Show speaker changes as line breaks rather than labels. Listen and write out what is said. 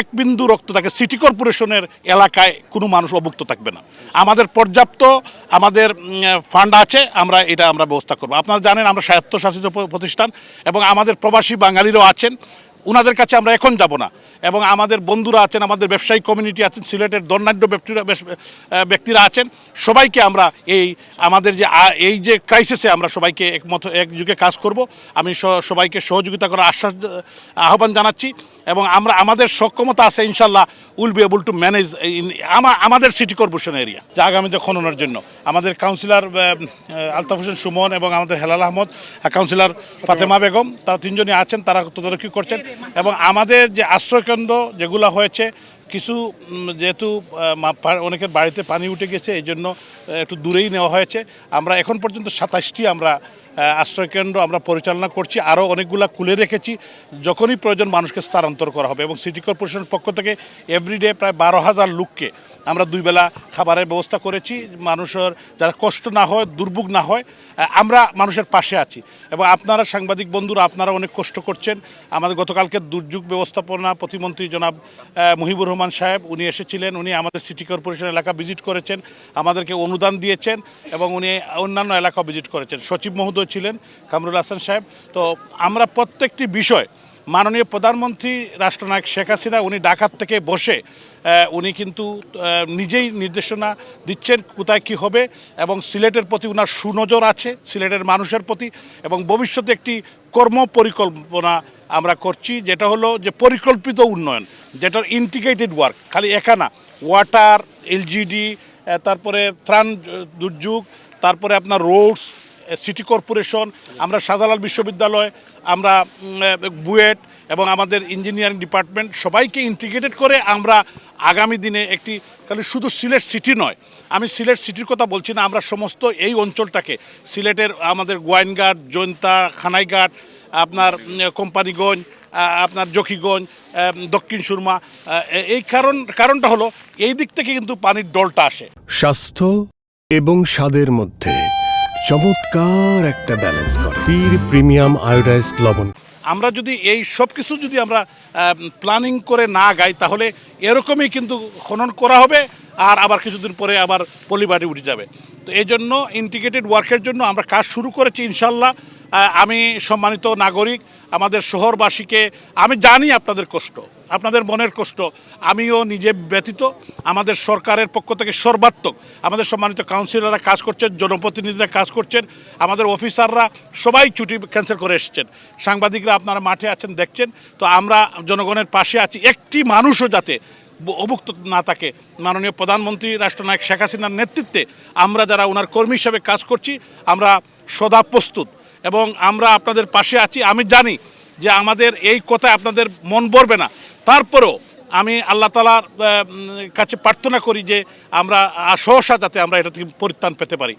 এক বিন্দু রক্ত থাকে সিটি কর্পোরেশনের এলাকায় কোনো মানুষ অভুক্ত থাকবে না। আমাদের পর্যাপ্ত, আমাদের ফান্ড আছে, আমরা এটা, আমরা ব্যবস্থা করব। আপনারা জানেন, আমরা স্বায়ত্তশাসিত প্রতিষ্ঠান এবং আমাদের প্রবাসী বাঙালিরাও আছেন। ওনাদের কাছে আমরা এখন যাব না। এবং আমাদের বন্ধুরা আছেন, আমাদের ব্যবসায়ী কমিউনিটি আছেন, সিলেটের দণ্ডাঢ্য ব্যক্তিরা ব্যক্তিরা আছেন। সবাইকে আমরা এই, আমাদের যে এই যে ক্রাইসিসে আমরা সবাইকে একমত, একযুগে কাজ করব। আমি সবাইকে সহযোগিতা করার আশ্বাস আহ্বান জানাচ্ছি। এবং আমরা, আমাদের সক্ষমতা আছে ইনশাল্লাহ will be able to manage আমাদের সিটি কর্পোরেশন এরিয়া যা আগামীতে খননের জন্য। আমাদের কাউন্সিলর আলতাফ হোসেন সুমন এবং আমাদের হেলাল আহমদ কাউন্সিলর ফাতেমা বেগম তারা তিনজনই আছেন তারা তদারকি করছেন এবং আমাদের যে আশ্রয়কেন্দ্র যেগুলো হয়েছে কিছু যেহেতু অনেকের বাড়িতে পানি উঠে গেছে এই জন্য একটু দূরেই নেওয়া হয়েছে। আমরা এখন পর্যন্ত সাতাশটি আমরা আশ্রয়কেন্দ্র আমরা পরিচালনা করছি আরও অনেকগুলা খুলে রেখেছি যখনই প্রয়োজন মানুষকে স্থানান্তর করা হবে এবং সিটি কর্পোরেশনের পক্ষ থেকে এভরিডে প্রায় বারো হাজার লোককে আমরা দুই বেলা খাবারের ব্যবস্থা করেছি, মানুষের যারা কষ্ট না হয়, দুর্ভোগ না হয় আমরা মানুষের পাশে আছি। এবং আপনারা সাংবাদিক বন্ধুরা, আপনারা অনেক কষ্ট করছেন। আমাদের গতকালকে দুর্যোগ ব্যবস্থাপনা প্রতিমন্ত্রী জনাব মুহিবুর রহমান সাহেব, উনি এসেছিলেন। উনি আমাদের সিটি কর্পোরেশন এলাকা ভিজিট করেছেন, আমাদেরকে অনুদান দিয়েছেন এবং উনি অন্যান্য এলাকা ভিজিট করেছেন। সচিব মহোদয় ছিলেন, কামরুল হাসান সাহেব। তো আমরা প্রত্যেকটি বিষয় মাননীয় প্রধানমন্ত্রী রাষ্ট্রনায়ক শেখ হাসিনা, উনি ডাকাত থেকে বসে উনি কিন্তু নিজেই নির্দেশনা দিচ্ছেন কোথায় কি হবে এবং সিলেটের প্রতি ওনার সুনজর আছে, সিলেটের মানুষের প্রতি এবং ভবিষ্যতে একটি কর্ম পরিকল্পনা আমরা করছি, যেটা হলো যে পরিকল্পিত উন্নয়ন যেটা ইন্টিগ্রেটেড ওয়ার্ক খালি একা না ওয়াটার এলজিডি তারপরে ত্রাণ দুর্যোগ, তারপরে আপনার রোডস সিটি কর্পোরেশন, আমরা শাহজালাল বিশ্ববিদ্যালয়, আমরা বুয়েট এবং আমাদের ইঞ্জিনিয়ারিং ডিপার্টমেন্ট সবাইকে ইন্টিগ্রেটেড করে আমরা আগামী দিনে একটি খালি শুধু সিলেট সিটি নয়, আমি সিলেট সিটির কথা বলছি না, আমরা সমস্ত এই অঞ্চলটাকে, সিলেটের আমাদের গোয়াইনঘাট, জৈন্তা, খানাইঘাট, আপনার কোম্পানিগঞ্জ আপনার জকিগঞ্জ দক্ষিণ সুরমা এই কারণ, কারণটা হলো, এই দিক থেকে কিন্তু পানির ডলটা আসে।
স্বাস্থ্য এবং স্বাদের মধ্যে চমৎকার একটা ব্যালেন্স করে। পীর প্রিমিয়াম আয়োডাইজড লবণ।
আমরা যদি এই সব কিছু যদি আমরা প্ল্যানিং করে না গাই তাহলে এরকমই কিন্তু খনন করা হবে আর আবার কিছুদিন পরে আবার পলিবাড়ি উঠে যাবে। তো এই জন্য ইন্টিগ্রেটেড ওয়ার্কের জন্য আমরা কাজ শুরু করেছি ইনশাল্লাহ। আমি সম্মানিত নাগরিক, আমাদের শহরবাসীকে, আমি জানি আপনাদের কষ্ট, আপনাদের মনের কষ্ট, আমিও নিজে ব্যতীত, আমাদের সরকারের পক্ষ থেকে সর্বাত্মক, আমাদের সম্মানিত কাউন্সিলররা কাজ করছেন, জনপ্রতিনিধিরা কাজ করছেন, আমাদের অফিসাররা সবাই ছুটি ক্যান্সেল করে এসছেন। সাংবাদিকরা আপনারা মাঠে আছেন, দেখছেন, তো আমরা জনগণের পাশে আছি, একটি মানুষও যাতে অভুক্ত না থাকে। মাননীয় প্রধানমন্ত্রী, রাষ্ট্রনায়ক শেখ হাসিনার নেতৃত্বে আমরা যারা ওনার কর্মী হিসাবে কাজ করছি, আমরা সদা প্রস্তুত। এবং আমরা আপনাদের পাশে আছি। আমি জানি যে আমাদের এই কথায় আপনাদের মন ভরবে না। তারপরেও আমি আল্লাহ তালার কাছে প্রার্থনা করি যে আমরা সহসা যাতে আমরা এটা থেকে পরিত্রাণ পেতে পারি।